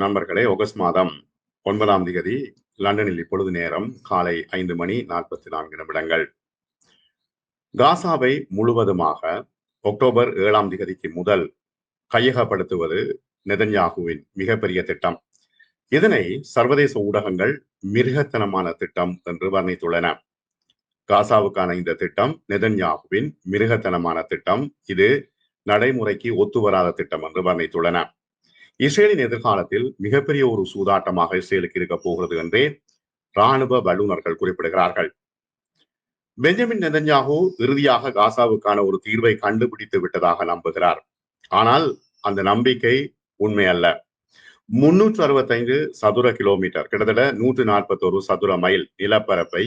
நண்பர்களே ஆகஸ்ட் மாதம் ஒன்பதாம் தேதி லண்டனில் இப்பொழுது நேரம் காலை ஐந்து மணி நாற்பத்தி நான்கு நிமிடங்கள். காசாவை முழுவதுமாக அக்டோபர் ஏழாம் தேதிக்கு முதல் கையகப்படுத்துவது நெதன்யாகுவின் மிகப்பெரிய திட்டம். இதனை சர்வதேச ஊடகங்கள் மிருகத்தனமான திட்டம் என்று வர்ணித்துள்ளன. காசாவுக்கான இந்த திட்டம் நெதன்யாகுவின் மிருகத்தனமான திட்டம். இது நடைமுறைக்கு ஒத்து வராத திட்டம் என்று வர்ணித்துள்ளன. இஸ்ரேலின் எதிர்காலத்தில் மிகப்பெரிய ஒரு சூதாட்டமாக இஸ்ரேலுக்கு இருக்க போகிறது என்றே ராணுவ வல்லுநர்கள் குறிப்பிடுகிறார்கள். பெஞ்சமின் நெதன்யாகு இறுதியாக காசாவுக்கான ஒரு தீர்வை கண்டுபிடித்து விட்டதாக நம்புகிறார். ஆனால் அந்த நம்பிக்கை உண்மை அல்ல முன்னூற்று அறுபத்தைந்து சதுர கிலோமீட்டர் கிட்டத்தட்ட நூற்று நாற்பத்தோரு சதுர மைல் நிலப்பரப்பை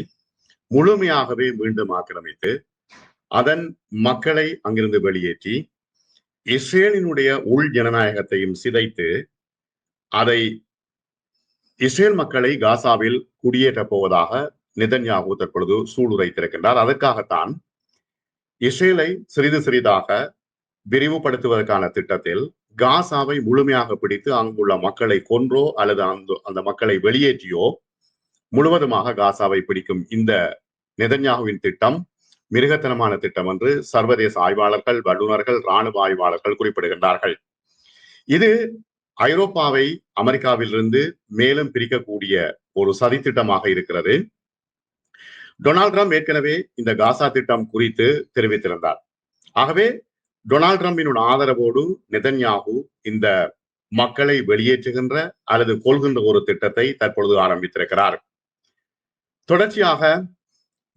முழுமையாகவே மீண்டும் ஆக்கிரமித்து அதன் மக்களை அங்கிருந்து வெளியேற்றி இஸ்ரேலினுடைய உள் ஜனநாயகத்தையும் சிதைத்து அதை இஸ்ரேல் மக்களை காசாவில் குடியேற்றப் போவதாக நிதன்யாகு தற்பொழுது சூளுரைத்திருக்கின்றார் அதற்காகத்தான் இஸ்ரேலை சிறிது சிறிதாக விரிவுபடுத்துவதற்கான திட்டத்தில் காசாவை முழுமையாக பிடித்து அங்குள்ள மக்களை கொன்றோ அல்லது அந்த அந்த மக்களை வெளியேற்றியோ முழுவதுமாக காசாவை பிடிக்கும் இந்த நெதன்யாகுவின் திட்டம் மிருகத்தனமான திட்டம் என்று சர்வதேச ஆய்வாளர்கள் வல்லுநர்கள் இராணுவ ஆய்வாளர்கள் குறிப்பிடுகின்றார்கள். இது ஐரோப்பாவை அமெரிக்காவிலிருந்து மேலும் பிரிக்கக்கூடிய ஒரு சதித்திட்டமாக இருக்கிறது. டொனால்ட் ட்ரம்ப் ஏற்கனவே இந்த காசா திட்டம் குறித்து தெரிவித்திருந்தார். ஆகவே டொனால்ட் ட்ரம்பின் ஆதரவோடு நிதன்யாகு இந்த மக்களை வெளியேற்றுகின்ற அல்லது கொள்கின்ற ஒரு திட்டத்தை தற்பொழுது ஆரம்பித்திருக்கிறார். தொடர்ச்சியாக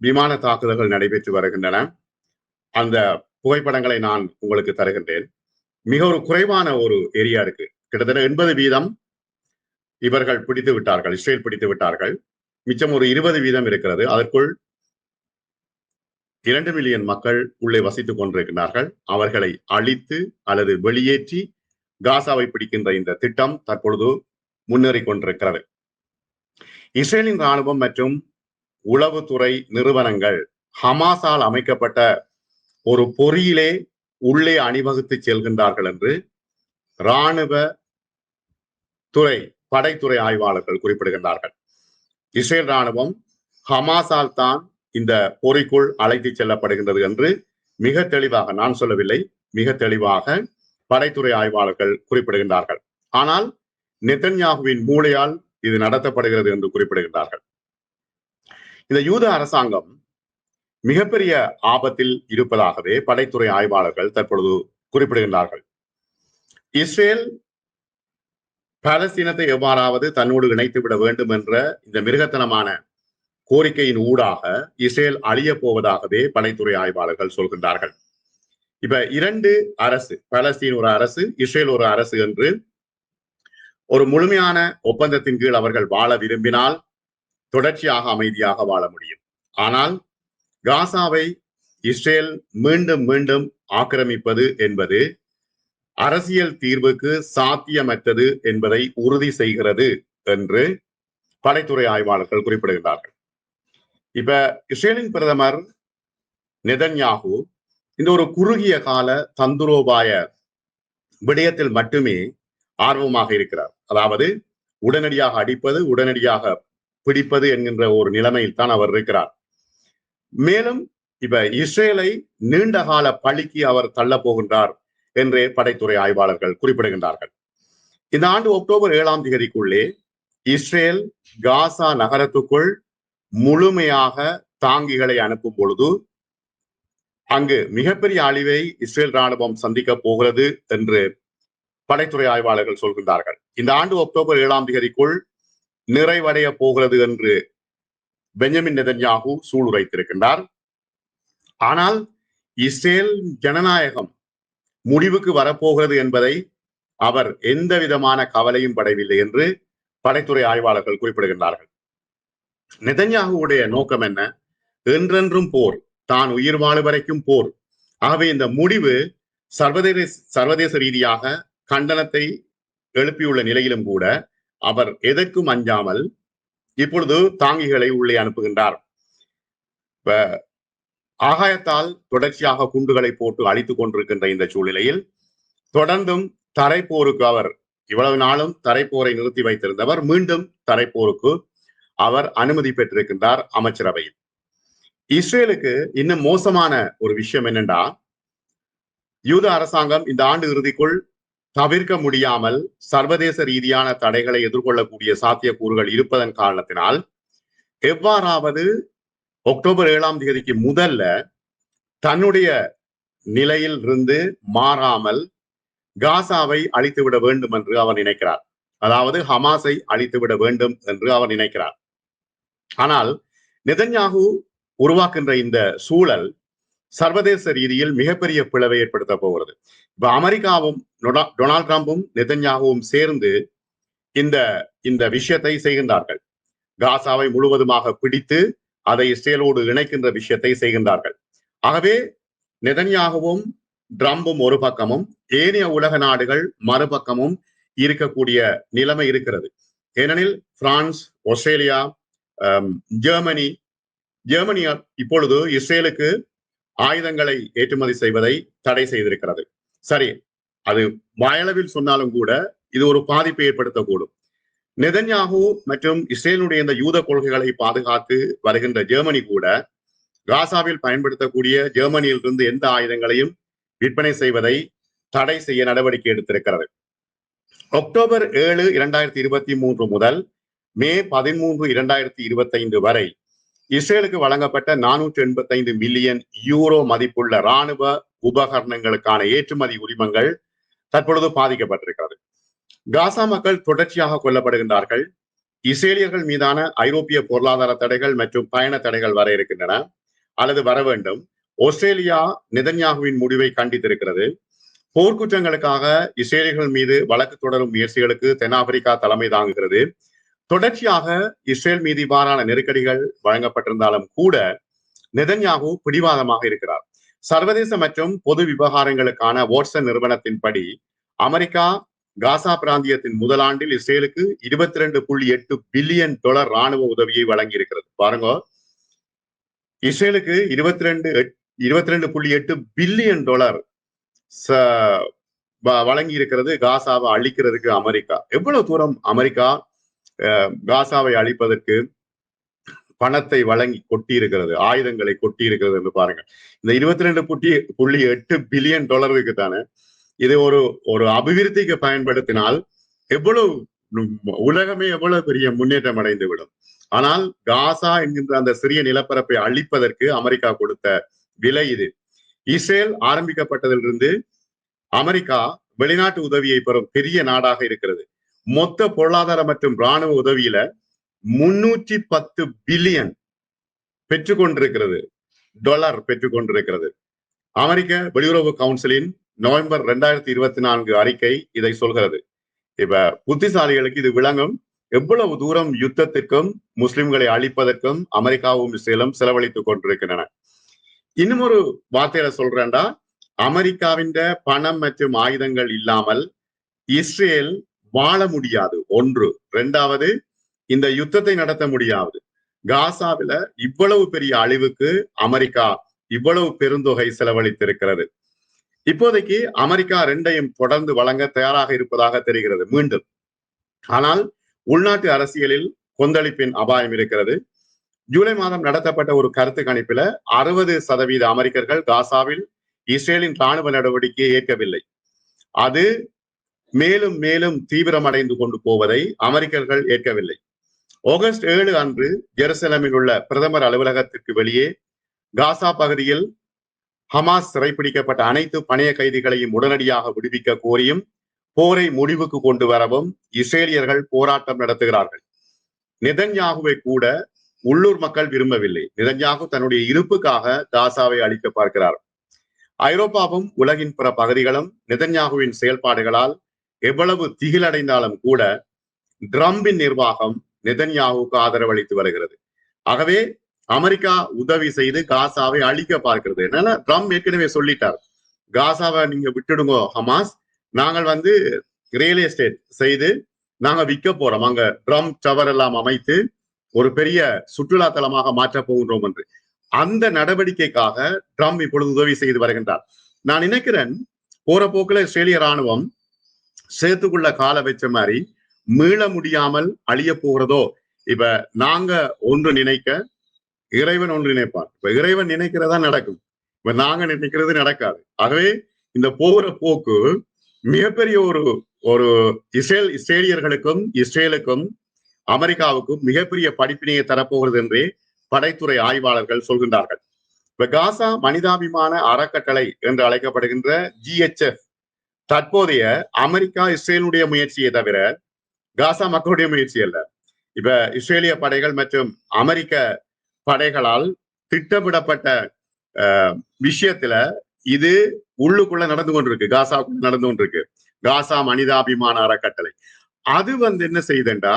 விமான தாக்குதல்கள் நடைபெற்று வருகின்றன. அந்த புகைப்படங்களை நான் உங்களுக்கு தருகின்றேன். மிக ஒரு குறைவான ஒரு ஏரியா இருக்கு. கிட்டத்தட்ட எண்பது வீதம் இவர்கள் பிடித்து விட்டார்கள் இஸ்ரேல் பிடித்து விட்டார்கள். மிச்சம் ஒரு இருபது வீதம் இருக்கிறது. அதற்குள் இரண்டு மில்லியன் மக்கள் உள்ளே வசித்துக் கொண்டிருக்கிறார்கள். அவர்களை அழித்து அல்லது வெளியேற்றி காசாவை பிடிக்கின்ற இந்த திட்டம் தற்பொழுது முன்னேறி கொண்டிருக்கிறது. இஸ்ரேலின் ராணுவம் மற்றும் உளவுத்துறை நிறுவனங்கள் ஹமாஸால் அமைக்கப்பட்ட ஒரு பொறியிலே உள்ளே அணிவகுத்து செல்கின்றார்கள் என்று இராணுவ துறை படைத்துறை ஆய்வாளர்கள் குறிப்பிடுகின்றார்கள். இஸ்ரேல் ராணுவம் ஹமாஸால் தான் இந்த பொறிக்குள் அழைத்து செல்லப்படுகின்றது என்று மிக தெளிவாக நான் சொல்லவில்லை மிக தெளிவாக படைத்துறை ஆய்வாளர்கள் குறிப்பிடுகின்றார்கள். ஆனால் நெத்தன்யாகுவின் மூளையால் இது நடத்தப்படுகிறது என்று குறிப்பிடுகின்றார்கள். இந்த யூத அரசாங்கம் மிகப்பெரிய ஆபத்தில் இருப்பதாகவே படைத்துறை ஆய்வாளர்கள் தற்பொழுது குறிப்பிடுகின்றார்கள். இஸ்ரேல் பாலஸ்தீனத்தை எவ்வாறாவது தன்னோடு இணைத்து விட வேண்டும் என்ற இந்த மிருகத்தனமான கோரிக்கையின் ஊடாக இஸ்ரேல் அழிய போவதாகவே படைத்துறை ஆய்வாளர்கள் சொல்கின்றார்கள். இப்ப இரண்டு அரசு பாலஸ்தீன் ஒரு அரசு இஸ்ரேல் ஒரு அரசு என்று ஒரு முழுமையான ஒப்பந்தத்தின் கீழ் அவர்கள் வாழ விரும்பினால் தொடர்ச்சியாக அமைதியாக வாழ முடியும். ஆனால் காசாவை இஸ்ரேல் மீண்டும் மீண்டும் ஆக்கிரமிப்பது என்பது அரசியல் தீர்வுக்கு சாத்தியமற்றது என்பதை உறுதி செய்கிறது என்று படைத்துறை ஆய்வாளர்கள் குறிப்பிடுகிறார்கள் இப்ப இஸ்ரேலின் பிரதமர் நெதன்யாகு இந்த ஒரு குறுகிய கால தந்துரோபாய விடயத்தில் மட்டுமே ஆர்வமாக இருக்கிறார். அதாவது உடனடியாக அடிப்பது உடனடியாக பிடிப்பது என்கின்ற ஒரு நிலைமையில் தான் அவர் இருக்கிறார். மேலும் இப்ப இஸ்ரேலை நீண்ட கால பழிக்கு அவர் தள்ள போகின்றார் என்றே படைத்துறை ஆய்வாளர்கள் குறிப்பிடுகின்றார்கள். இந்த ஆண்டு அக்டோபர் ஏழாம் தேதிக்குள்ளே இஸ்ரேல் காசா நகரத்துக்குள் முழுமையாக தாங்கிகளை அனுப்பும் பொழுது அங்கு மிகப்பெரிய அழிவை இஸ்ரேல் ராணுவம் சந்திக்க போகிறது என்று படைத்துறை ஆய்வாளர்கள் சொல்கின்றார்கள். இந்த ஆண்டு அக்டோபர் ஏழாம் தேதிக்குள் நிறைவடைய போகிறது என்று பெஞ்சமின் நெதன்யாகு சூளுரைத்திருக்கின்றார். ஆனால் இஸ்ரேல் ஜனநாயகம் முடிவுக்கு வரப்போகிறது என்பதை அவர் எந்த விதமான கவலையும் படவில்லை என்று படைத்துறை ஆய்வாளர்கள் குறிப்பிடுகின்றார்கள். நெதன்யாகுவுடைய நோக்கம் என்ன? என்றென்றும் போர் தான் உயிர் வாழ வரைக்கும் போர். ஆகவே இந்த முடிவு சர்வதேச சர்வதேச ரீதியாக கண்டனத்தை எழுப்பியுள்ள நிலையிலும் கூட அவர் எதற்கும் அஞ்சாமல் இப்பொழுது தாங்கிகளை உள்ளே அனுப்புகின்றார். ஆகாயத்தால் தொடர்ச்சியாக குண்டுகளை போட்டு அழித்துக் கொண்டிருக்கின்ற இந்த சூழ்நிலையில் தொடர்ந்தும் தரைப்போருக்கு அவர் இவ்வளவு நாளும் தரைப்போரை நிறுத்தி வைத்திருந்தவர் மீண்டும் தரைப்போருக்கு அவர் அனுமதி பெற்றிருக்கின்றார் அமைச்சரவையில். இஸ்ரேலுக்கு இன்னும் மோசமான ஒரு விஷயம் என்னென்றா யூத அரசாங்கம் இந்த ஆண்டு இறுதிக்குள் தவிர்க்க முடியாமல் சர்வதேச ரீதியான தடைகளை எதிர்கொள்ளக்கூடிய சாத்தியக்கூறுகள் இருப்பதன் காரணத்தினால் எவ்வாறாவது அக்டோபர் ஏழாம் தேதிக்கு முதல்ல தன்னுடைய நிலையில் இருந்து மாறாமல் காசாவை அழித்துவிட வேண்டும் என்று அவர் நினைக்கிறார். அதாவது ஹமாஸை அழித்துவிட வேண்டும் என்று அவர் நினைக்கிறார். ஆனால் நிதன்யாகு உருவாக்குகின்ற இந்த சூழல் சர்வதேச ரீதியில் மிகப்பெரிய பிளவை ஏற்படுத்த போகிறது. இப்ப அமெரிக்காவும் டொனால்ட் ட்ரம்பும் நெதன்யாகவும் சேர்ந்து இந்த இந்த விஷயத்தை செய்கின்றார்கள். காசாவை முழுவதுமாக பிடித்து அதை இஸ்ரேலோடு இணைக்கின்ற விஷயத்தை செய்கின்றார்கள். ஆகவே நெதன்யாகவும் ட்ரம்பும் ஒரு பக்கமும் ஏனைய உலக நாடுகள் மறுபக்கமும் இருக்கக்கூடிய நிலைமை இருக்கிறது. ஏனெனில் பிரான்ஸ் ஆஸ்திரேலியா ஜெர்மனி ஜெர்மனி இப்பொழுது இஸ்ரேலுக்கு ஆயுதங்களை ஏற்றுமதி செய்வதை தடை செய்திருக்கிறது. சரி அது வாயளவில் சொன்னாலும் கூட இது ஒரு பாதிப்பை ஏற்படுத்தக்கூடும். நெதன்யாகு மற்றும் இஸ்ரேலுடைய இந்த யூத கொள்கைகளை பாதுகாத்து வருகின்ற ஜெர்மனி கூட காசாவில் பயன்படுத்தக்கூடிய ஜெர்மனியிலிருந்து எந்த ஆயுதங்களையும் விற்பனை செய்வதை தடை செய்ய நடவடிக்கை எடுத்திருக்கிறது. அக்டோபர் ஏழு இரண்டாயிரத்தி இருபத்தி மூன்று முதல் மே பதிமூன்று இரண்டாயிரத்தி இருபத்தி ஐந்து வரை இஸ்ரேலுக்கு வழங்கப்பட்ட நானூற்றி எண்பத்தி ஐந்து மில்லியன் யூரோ மதிப்புள்ள இராணுவ உபகரணங்களுக்கான ஏற்றுமதி உரிமங்கள் தற்பொழுது பாதிக்கப்பட்டிருக்கிறது. காசா மக்கள் தொடர்ச்சியாக கொல்லப்படுகின்றார்கள். இஸ்ரேலியர்கள் மீதான ஐரோப்பிய பொருளாதார தடைகள் மற்றும் பயண தடைகள் வர இருக்கின்றன அல்லது வர வேண்டும். ஆஸ்திரேலியா நிதன்யாகுவின் முடிவை கண்டித்திருக்கிறது. போர்க்குற்றங்களுக்காக இஸ்ரேலியர்கள் மீது வழக்கு தொடரும் முயற்சிகளுக்கு தென்னாப்பிரிக்கா தலைமை தாங்குகிறது. தொடர்ச்சியாக இஸ்ரேல் மீது இவ்வாறான நெருக்கடிகள் வழங்கப்பட்டிருந்தாலும் கூட நெதன்யாகு பிடிவாதமாக இருக்கிறார். சர்வதேச மற்றும் பொது விவகாரங்களுக்கான வாட்சன் நிறுவனத்தின்படி அமெரிக்கா காசா பிராந்தியத்தின் முதலாண்டில் இஸ்ரேலுக்கு இருபத்தி ரெண்டு புள்ளி எட்டு பில்லியன் டாலர் ராணுவ உதவியை வழங்கி இருக்கிறது பாருங்க. இஸ்ரேலுக்கு இருபத்தி ரெண்டு இருபத்தி ரெண்டு புள்ளி எட்டு பில்லியன் டாலர் வழங்கி இருக்கிறது காசாவை அழிக்கிறதுக்கு அமெரிக்கா. எவ்வளவு தூரம் அமெரிக்கா காசாவை அழிப்பதற்கு பணத்தை வழங்கி கொட்டி இருக்கிறது ஆயுதங்களை கொட்டி இருக்கிறது என்று பாருங்க இந்த இருபத்தி ரெண்டு புட்டி புள்ளி எட்டு பில்லியன் டாலருக்கு தானே இது ஒரு ஒரு அபிவிருத்திக்கு பயன்படுத்தினால் எவ்வளவு உலகமே எவ்வளவு பெரிய முன்னேற்றம் அடைந்து விடும் ஆனால் காசா என்கின்ற அந்த சிறிய நிலப்பரப்பை அழிப்பதற்கு அமெரிக்கா கொடுத்த விலை இது. இஸ்ரேல் ஆரம்பிக்கப்பட்டதிலிருந்து அமெரிக்கா வெளிநாட்டு உதவியை பெறும் பெரிய நாடாக இருக்கிறது. மொத்த பொருளாதார மற்றும் இராணுவ உதவியில முன்னூற்றி பத்து பில்லியன் பெற்றுக்கொண்டிருக்கிறது. டாலர் பெற்றுக்கொண்டிருக்கிறது. அமெரிக்க வெளியுறவு கவுன்சிலின் நவம்பர் ரெண்டாயிரத்தி இருபத்தி நான்கு அறிக்கை இதை சொல்கிறது. இப்ப புத்திசாலிகளுக்கு இது விளங்கும். எவ்வளவு தூரம் யுத்தத்திற்கும் முஸ்லிம்களை அழிப்பதற்கும் அமெரிக்காவும் இஸ்ரேலும் செலவழித்துக் கொண்டிருக்கின்றன. இன்னும் ஒரு வார்த்தையில சொல்றேன்டா. அமெரிக்காவின் பணம் மற்றும் ஆயுதங்கள் இல்லாமல் இஸ்ரேல் வாழ முடியாது. ஒன்று. ரெண்டாவது இந்த யுத்தத்தை நடத்த முடியாது. காசாவில இவ்வளவு பெரிய அழிவுக்கு அமெரிக்கா இவ்வளவு பெருந்தொகை செலவழித்திருக்கிறது. இப்போதைக்கு அமெரிக்கா ரெண்டையும் தொடர்ந்து வழங்க தயாராக இருப்பதாக தெரிகிறது மீண்டும். ஆனால் உள்நாட்டு அரசியலில் கொந்தளிப்பின் அபாயம் இருக்கிறது. ஜூலை மாதம் நடத்தப்பட்ட ஒரு கருத்து கணிப்பில அறுபது சதவீத அமெரிக்கர்கள் காசாவில் இஸ்ரேலின் ராணுவ நடவடிக்கையை ஏற்கவில்லை. அது மேலும் மேலும் தீவிரமடைந்து கொண்டு போவதை அமெரிக்கர்கள் ஏற்கவில்லை. ஆகஸ்ட் ஏழு அன்று ஜெருசலமில் உள்ள பிரதமர் அலுவலகத்திற்கு வெளியே காசா பகுதியில் ஹமாஸ் சிறைப்பிடிக்கப்பட்ட அனைத்து பணைய கைதிகளையும் உடனடியாக விடுவிக்க கோரியும் போரை முடிவுக்கு கொண்டு வரவும் இஸ்ரேலியர்கள் போராட்டம் நடத்துகிறார்கள். நிதன்யாகுவை கூட உள்ளூர் மக்கள் விரும்பவில்லை. நிதன்யாகு தன்னுடைய இருப்புக்காக காசாவை அழிக்க பார்க்கிறார். ஐரோப்பாவும் உலகின் பிற பகுதிகளும் நிதன்யாகுவின் செயல்பாடுகளால் எவ்வளவு திகிலடைந்தாலும் கூட ட்ரம்பின் நிர்வாகம் நெதன்யாவுக்கு ஆதரவளித்து வருகிறது. ஆகவே அமெரிக்கா உதவி செய்து காசாவை அழிக்க பார்க்கிறது. ட்ரம்ப் ஏற்கனவே சொல்லிட்டார். காசாவை நீங்க விட்டுடுங்க ஹமாஸ். நாங்கள் வந்து ரியல் எஸ்டேட் செய்து நாங்க விற்க போறோம். அங்க ட்ரம் டவர் எல்லாம் அமைத்து ஒரு பெரிய சுற்றுலா தலமாக மாற்ற போகின்றோம் என்று. அந்த நடவடிக்கைக்காக ட்ரம்ப் இப்பொழுது உதவி செய்து வருகின்றார். நான் நினைக்கிறேன் போற போக்குல இஸ்ரேலிய ராணுவம் சேர்த்துக்குள்ள கால வச்ச மாதிரி மீள முடியாமல் அழிய போகிறதோ? இப்ப நாங்க ஒன்று நினைக்க இறைவன் ஒன்று நினைப்பார். இப்ப இறைவன் நினைக்கிறதா நடக்கும். இப்ப நாங்க நினைக்கிறது நடக்காது. ஆகவே இந்த போகிற போக்கு மிகப்பெரிய ஒரு ஒரு இஸ்ரேல் இஸ்ரேலியர்களுக்கும் இஸ்ரேலுக்கும் அமெரிக்காவுக்கும் மிகப்பெரிய படிப்பினையை தரப்போகிறது என்றே படைத்துறை ஆய்வாளர்கள் சொல்கின்றார்கள். இப்ப காசா மனிதாபிமான அறக்கட்டளை என்று அழைக்கப்படுகின்ற ஜிஎச்எஃப் தற்போதைய அமெரிக்கா இஸ்ரேலுடைய முயற்சியை தவிர காசா மக்களுடைய முயற்சி அல்ல. இப்ப இஸ்ரேலிய படைகள் மற்றும் அமெரிக்க படைகளால் திட்டமிடப்பட்ட விஷயத்துல இது உள்ளுக்குள்ள நடந்து கொண்டிருக்கு. காசாக்குள்ள நடந்து கொண்டிருக்கு. காசா மனிதாபிமான அறக்கட்டளை. அது வந்து என்ன செய்யுதுண்டா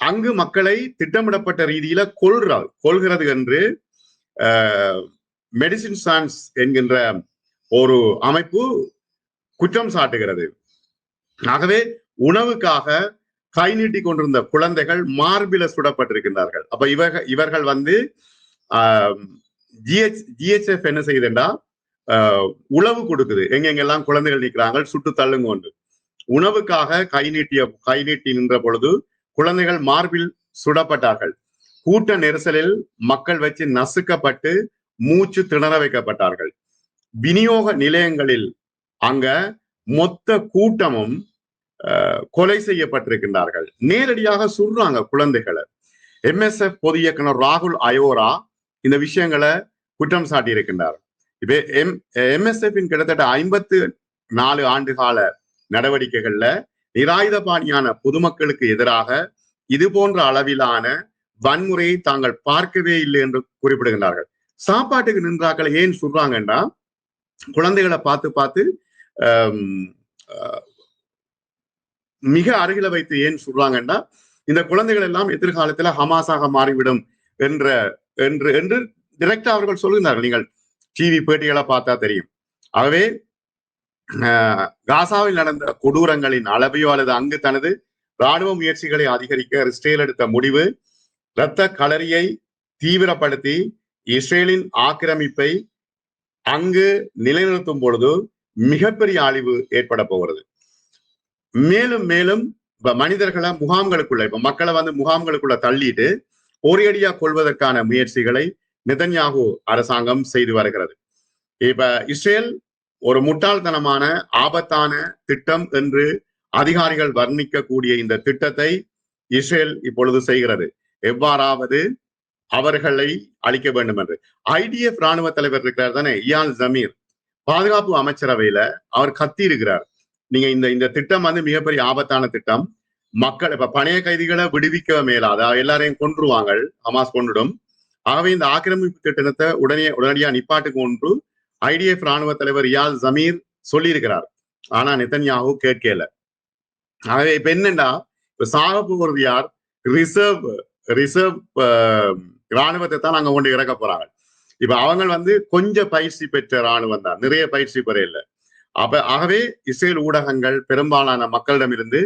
அங்கு மக்களை திட்டமிடப்பட்ட ரீதியில கொள்றாது கொள்கிறது என்று மெடிசின் சான்ஸ் என்கின்ற ஒரு அமைப்பு குற்றம் சாட்டுகிறது. ஆகவே உணவுக்காக கை நீட்டி கொண்டிருந்த குழந்தைகள் மார்பில சுடப்பட்டிருக்கின்றார்கள். அப்ப இவர்கள் இவர்கள் வந்து ஜிஹெச் ஜிஹெச்எஃப் என்ன செய்யுதுண்டா? உழவு கொடுக்குது. எங்கெங்கெல்லாம் குழந்தைகள் நிற்கிறாங்க சுட்டு தள்ளுங்க ஒன்று. உணவுக்காக கை நீட்டிய கை நீட்டி நின்ற பொழுது குழந்தைகள் மார்பில் சுடப்பட்டார்கள். கூட்ட நெரிசலில் மக்கள் வச்சு நசுக்கப்பட்டு மூச்சு திணற வைக்கப்பட்டார்கள். விநியோக நிலையங்களில் அங்க மொத்த கூட்டமும் கொலை செய்யப்பட்டிருக்கின்றார்கள். நேரடியாக சுடுறாங்க குழந்தைகளை. எம்எஸ்எஃப் பொது இயக்குனர் ராகுல் அயோரா இந்த விஷயங்களை குற்றம் சாட்டி இருக்கின்றார் இப்ப எம் எம்எஸ்எஃபின் கிட்டத்தட்ட ஐம்பத்து நாலு ஆண்டு கால நடவடிக்கைகள்ல நிராயுத பாணியான பொதுமக்களுக்கு எதிராக இது போன்ற அளவிலான வன்முறையை தாங்கள் பார்க்கவே இல்லை என்று குறிப்பிடுகின்றார்கள். சாப்பாட்டுக்கு நின்றாக்களை ஏன் சொல்றாங்கன்னா குழந்தைகளை பார்த்து பார்த்து மிக அருகில வைத்து ஏன் சொல்றாங்கன்னா இந்த குழந்தைகள் எல்லாம் எதிர்காலத்துல ஹமாஸாக மாறிவிடும் என்ற என்று என்று டிரெக்டா அவர்கள் சொல்லுகிறார்கள். நீங்கள் டிவி பேட்டிகளை பார்த்தா தெரியும். ஆகவே காசாவில் நடந்த கொடூரங்களின் அளவையோ அல்லது அங்கு தனது ராணுவ முயற்சிகளை அதிகரிக்க இஸ்ரேல் எடுத்த முடிவு இரத்த களரியை தீவிரப்படுத்தி இஸ்ரேலின் ஆக்கிரமிப்பை அங்கு நிலைநிறுத்தும் பொழுது மிகப்பெரிய அழிவு ஏற்பட போகிறது. மேலும் மேலும் இப்ப மனிதர்களை முகாம்களுக்குள்ள இப்ப மக்களை வந்து முகாம்களுக்குள்ள தள்ளிட்டு ஒரேடியா கொள்வதற்கான முயற்சிகளை நிதன்யாகு அரசாங்கம் செய்து வருகிறது. இப்ப இஸ்ரேல் ஒரு முட்டாள்தனமான ஆபத்தான திட்டம் என்று அதிகாரிகள் வர்ணிக்கக்கூடிய இந்த திட்டத்தை இஸ்ரேல் இப்பொழுது செய்கிறது. எவ்வாறாவது அவர்களை அழிக்க வேண்டும் என்று ஐடிஎஃப் ராணுவ தலைவர் இருக்கிறார் தானே? இயால் ஜமீர். பாதுகாப்பு அமைச்சரவையில அவர் கத்தி இருக்கிறார் நீங்க இந்த இந்த திட்டம் வந்து மிகப்பெரிய ஆபத்தான திட்டம். மக்கள் இப்ப பணைய கைதிகளை விடுவிக்க மேலாத எல்லாரையும் கொன்றுவாங்க ஹமாஸ் கொண்டுடும் ஆகவே இந்த ஆக்கிரமிப்பு திட்டத்தை உடனே உடனடியா நிப்பாட்டுக்கு ஒன்று ஐடிஎஃப் ராணுவ தலைவர் யால் ஜமீர் சொல்லியிருக்கிறார். ஆனா நிதன்யாகு கேட்கல. ஆகவே இப்ப என்னண்டா இப்ப சாக போகிறது யார் ரிசர்வ் ரிசர்வ் ராணுவத்தை தான் அங்க கொண்டு இறக்க போறாங்க. இப்ப அவங்க வந்து கொஞ்சம் பயிற்சி பெற்ற ராணுவம் தான். நிறைய பயிற்சி பெற இல்லை. அப்ப ஆகவே இஸ்ரேல் ஊடகங்கள் பெரும்பாலான மக்களிடமிருந்து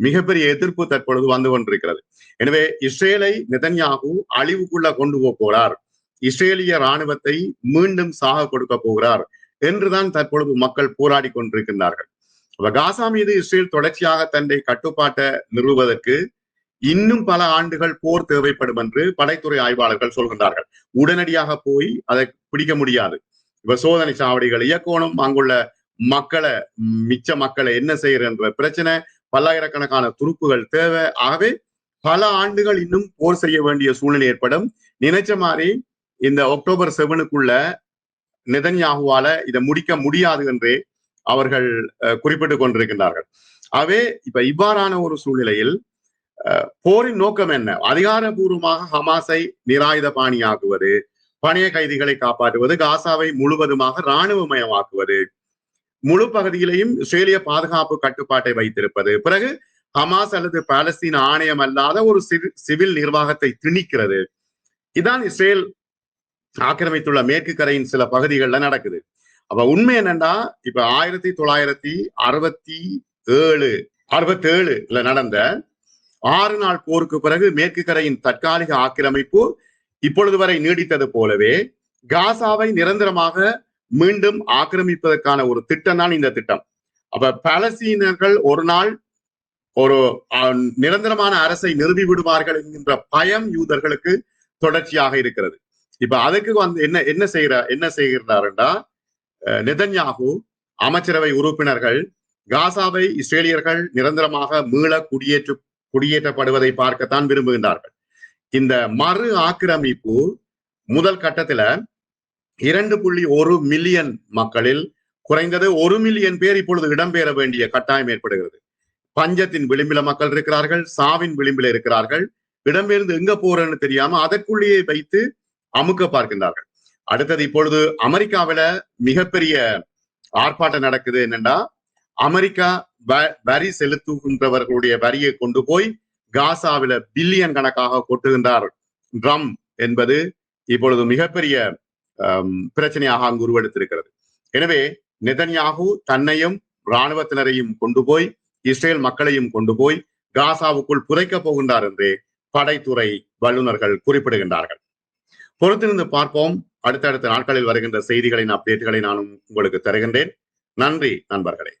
மிகப்பெரிய எதிர்ப்பு தற்பொழுது வந்து கொண்டிருக்கிறது. எனவே இஸ்ரேலை நிதன்யாகு அழிவுக்குள்ள கொண்டு போக போறார். இஸ்ரேலிய ராணுவத்தை மீண்டும் சாக கொடுக்க போகிறார் என்றுதான் தற்பொழுது மக்கள் போராடி கொண்டிருக்கின்றார்கள். காசா மீது இஸ்ரேல் தொடர்ச்சியாக தன்னை கட்டுப்பாட்டை நிறுவுவதற்கு இன்னும் பல ஆண்டுகள் போர் தேவைப்படும் என்று படைத்துறை ஆய்வாளர்கள் சொல்கின்றார்கள். உடனடியாக போய் அதை பிடிக்க முடியாது. இப்ப சோதனை சாவடிகள் இயக்கணும் அங்குள்ள மக்களை மிச்ச மக்களை என்ன செய்யறன்ற பிரச்சனை பல்லாயிரக்கணக்கான துருப்புகள் தேவை. ஆகவே பல ஆண்டுகள் இன்னும் போர் செய்ய வேண்டிய சூழ்நிலை ஏற்படும். நினைச்ச மாதிரி இந்த அக்டோபர் செவனுக்குள்ள நிதன்யாகுவால இதை முடிக்க முடியாது என்றே அவர்கள் குறிப்பிட்டுக் கொண்டிருக்கின்றார்கள். ஆகவே இப்ப இவ்வாறான ஒரு சூழ்நிலையில் போரின் நோக்கம் என்ன? அதிகாரபூர்வமாக ஹமாஸை நிராயுத பாணியாக்குவது பணைய கைதிகளை காப்பாற்றுவது காசாவை முழுவதுமாக இராணுவமயமாக்குவது முழு பகுதியிலையும் இஸ்ரேலிய பாதுகாப்பு கட்டுப்பாட்டை வைத்திருப்பது. பிறகு ஹமாஸ் அல்லது பாலஸ்தீன் ஆணையம் அல்லாத ஒரு சிவில் நிர்வாகத்தை திணிக்கிறது. இதான் இஸ்ரேல் ஆக்கிரமித்துள்ள மேற்கு கரையின் சில பகுதிகளில் நடக்குது. அப்ப உண்மை என்னன்னா இப்ப ஆயிரத்தி தொள்ளாயிரத்தி அறுபத்தி ஏழு அறுபத்தி ஏழுல நடந்த ஆறு நாள் போருக்கு பிறகு மேற்கு கரையின் தற்காலிக ஆக்கிரமிப்பு இப்பொழுது வரை நீடித்தது போலவே காசாவை நிரந்தரமாக மீண்டும் ஆக்கிரமிப்பதற்கான ஒரு திட்டம் தான் இந்த திட்டம். அப்ப பாலஸ்தீனர்கள் ஒரு நாள் ஒரு நிரந்தரமான அரசை நிறுவி விடுவார்கள் என்கின்ற பயம் யூதர்களுக்கு தொடர்ச்சியாக இருக்கிறது. இப்ப அதுக்கு வந்து என்ன என்ன செய்யற என்ன செய்கிறாருண்டா நிதன்யாகு நெதன்யாகு அமைச்சரவை உறுப்பினர்கள் காசாவை இஸ்ரேலியர்கள் நிரந்தரமாக மீள குடியேற்று குடியேற்றப்படுவதை பார்க்கத்தான் விரும்புகின்றார்கள். இந்த மறு ஆக்கிரமிப்பு முதல் கட்டத்துல இரண்டு புள்ளி ஒரு மில்லியன் மக்களில் குறைந்தது ஒரு மில்லியன் பேர் இப்பொழுது இடம்பெற வேண்டிய கட்டாயம் ஏற்படுகிறது. பஞ்சத்தின் விளிம்பில மக்கள் இருக்கிறார்கள் சாவின் விளிம்பில இருக்கிறார்கள். இடம்பெயர்ந்து எங்க போறேன்னு தெரியாம அதற்குள்ளேயே வைத்து அமுக்க பார்க்கின்றார்கள். அடுத்தது இப்பொழுது அமெரிக்காவில மிகப்பெரிய ஆர்ப்பாட்டம் நடக்குது என்னன்னா அமெரிக்கா வரி செலுத்துகின்றவர்களுடைய வரியை கொண்டு போய் காசாவில பில்லியன் கணக்காக கொட்டுகின்றார். ட்ரம் என்பது இப்பொழுது மிகப்பெரிய பிரச்சனையாக அங்கு உருவெடுத்திருக்கிறது. எனவே நிதன்யாகு தன்னையும் இராணுவத்தினரையும் கொண்டு போய் இஸ்ரேல் மக்களையும் கொண்டு போய் காசாவுக்குள் புதைக்கப் போகின்றார் என்றே படைத்துறை வல்லுநர்கள் குறிப்பிடுகின்றார்கள். பொறுத்திருந்து பார்ப்போம். அடுத்தடுத்த நாட்களில் வருகின்ற செய்திகளின் அப்டேட்டுகளை நான் உங்களுக்கு தருகின்றேன். நன்றி நண்பர்களே.